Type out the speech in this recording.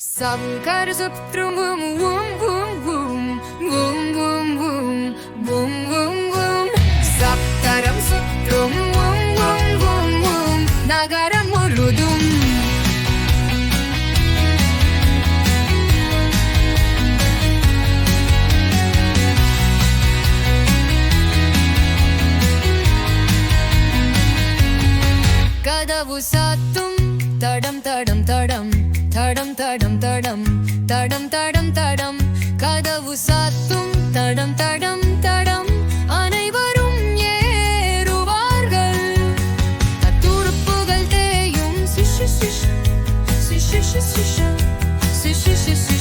Sankar Suptrum Boom Boom Boom Boom Boom Boom Boom Boom Boom Boom Saptaram Suptrum Boom Boom Boom Boom Nagaram முழுதும் கதவு சாத்தும் தடம் தடம் தடம் தடம் தடம் தடம். தடம் தடம் தடம். கதவு சாத்தும். தடம் தடம் தடம். அனைவரும் ஏறுவார்கள். துருப்புகள் தேயும். சிஷு சிஷு சிஷு சிஷு சிஷு சிஷு